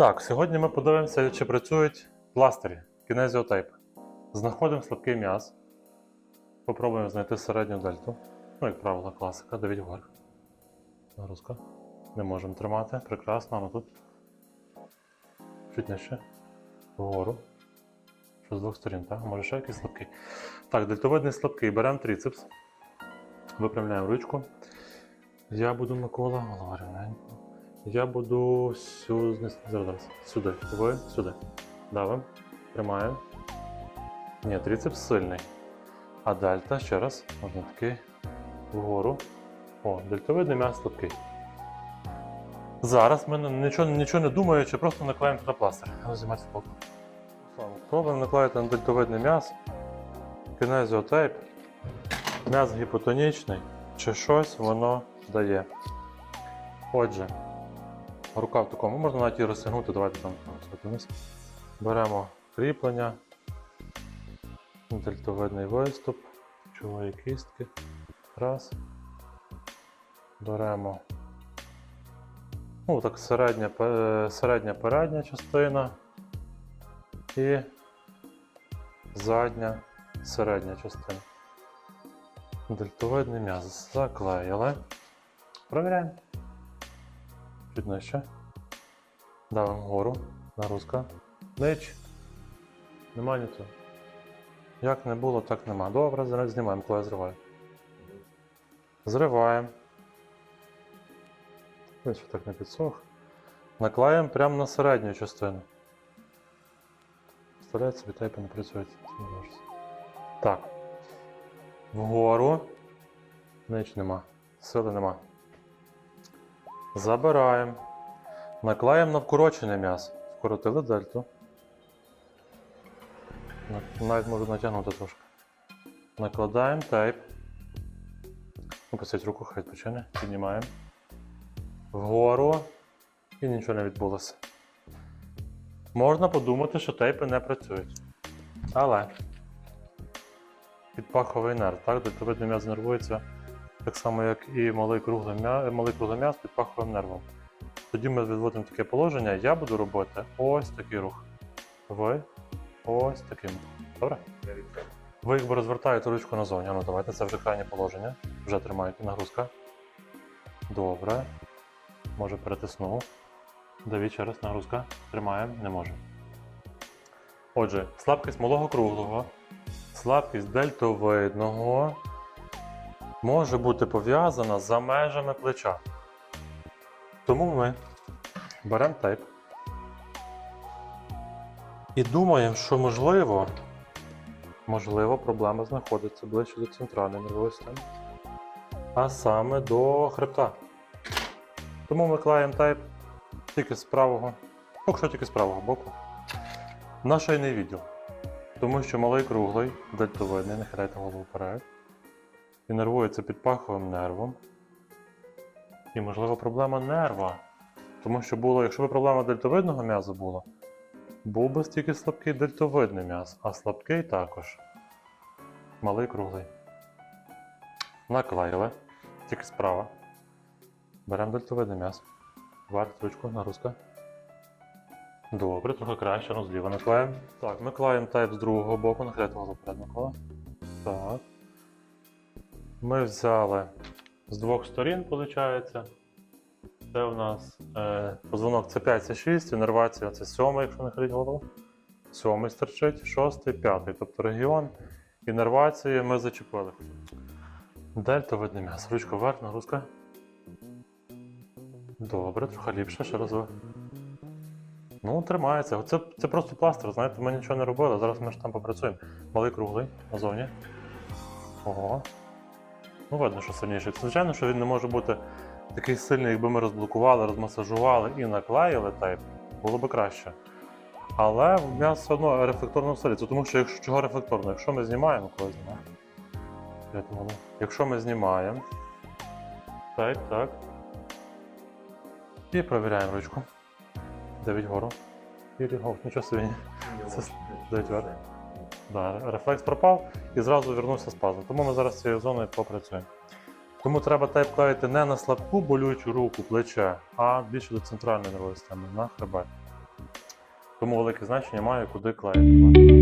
Так, сьогодні ми подивимося, чи працюють пластирі, кінезіотейп. Знаходимо слабкий м'яз. Попробуємо знайти середню дельту. Ну, як правило, класика, давіть вверх. Нагрузка. Не можемо тримати. Прекрасно, а ну тут. Чуть нижче. Вгору. Що з двох сторін, так? Може ще якийсь слабкий. Так, дельтовидний слабкий. Беремо трицепс. Випрямляємо ручку. Я буду Микола, голова рівненько. Я буду сюди, зараз, сюди, ви, сюди. Давим, тримаємо. Ні, трицепс сильний. А дельта, ще раз, можна такий вгору. О, дельтовидний м'яз слабкий. Зараз ми нічого, нічого не думаючи, просто наклеїмо туди пластир. Знімати фото. Пробуємо наклеїти на дельтовидний м'яз. Кінезіотейп. М'яз гіпотонічний. Чи щось воно дає. Отже, рука в такому, можна навіть її розтягнути, давайте там вниз. Беремо кріплення, дельтовидний виступ, чолові кістки. Раз. Беремо. Ну, так середня, середня передня частина і задня середня частина. Дельтовидний м'яз заклеїли. Провіряємо. Чуть нижче. Вгору. Нагрузка. Нич. Нема нічого. Як не було, так нема. Добре, зараз знімаємо, коли я зриваю. Зриваємо. Ось так не підсох. Наклеїмо прямо на середню частину. Представляєте, собі тайпи не працюють. Так. Вгору. Нич нема. Сили нема. Забираємо. Наклеїмо на вкорочене м'ясо. Вкоротили дельту. Навіть можу натягнути трошки. Накладаємо тейп. Опустіть руку, хай відпочине. Піднімаємо. Вгору. І нічого не відбулося. Можна подумати, що тейпи не працюють. Але підпаховий нерв, так? Дельтовидний м'яз нервується так само, як і малий круглий м'яз, малий круглий під паховим нервом. Тоді ми відводимо таке положення, я буду робити ось такий рух. Ви ось таким. Добре? Ви якби розвертаєте ручку назовні. Ну давайте, це вже крайнє положення. Вже тримаєте нагрузка. Добре. Може перетиснув. Давіть ще раз нагрузка. Тримаємо, не може. Отже, слабкість малого круглого, слабкість дельтовидного може бути пов'язана за межами плеча. Тому ми беремо тейп і думаємо, що можливо, можливо, проблема знаходиться ближче до центральної нервової системи, а саме до хребта. Тому ми клеїмо тейп тільки з правого, поки що тільки з правого боку, на шийний відділ. Тому що малий круглий, дельтовидний, не хиляйте голову вперед і нервується під паховим нервом. І, можливо, проблема нерва. Тому що було, якщо б проблема дельтовидного м'язу була, був би стільки слабкий дельтовидний м'яз, а слабкий також. Малий круглий. Наклеїли. Тільки справа. Беремо дельтовидний м'яз. Варт ручку, нагрузка. Добре, трохи краще, ну зліва наклеїмо. Так, ми клеїмо тайп з другого боку, нахиляйте голову перед Микола. Так. Ми взяли з двох сторін, виходить. Це у нас е, позвонок це 5, це 6, інервація це 7, якщо не ходить голову. Сьомий стерчить, шостий, п'ятий. Тобто регіон інервації ми зачепили. Дельта видне м'ясо. Ручка вверх, нагрузка. Добре, трохи ліпше, ще раз. Ну, тримається. Це, це просто пластир, знаєте, ми нічого не робили. Зараз ми ж там попрацюємо. Малий круглий назовні. Ого. Ну, видно, що сильніший. Звичайно, що він не може бути такий сильний, якби ми розблокували, розмасажували і наклеїли тейп, було б краще. Але в м'ясо все одно рефлекторно всилиться, тому що якщо чого рефлекторно, якщо ми знімаємо, знімаємо. Якщо ми знімаємо. Так, так. І провіряємо ручку. Давіть вгору. І рігов. Нічого собі. Це давіть вверх. Да, рефлекс пропав і зразу вернувся спазм. Тому ми зараз цією зоною попрацюємо. Тому треба тейп клеїти не на слабку болючу руку, плече, а більше до центральної нервової системи, на хребет. Тому велике значення має, куди клеїти.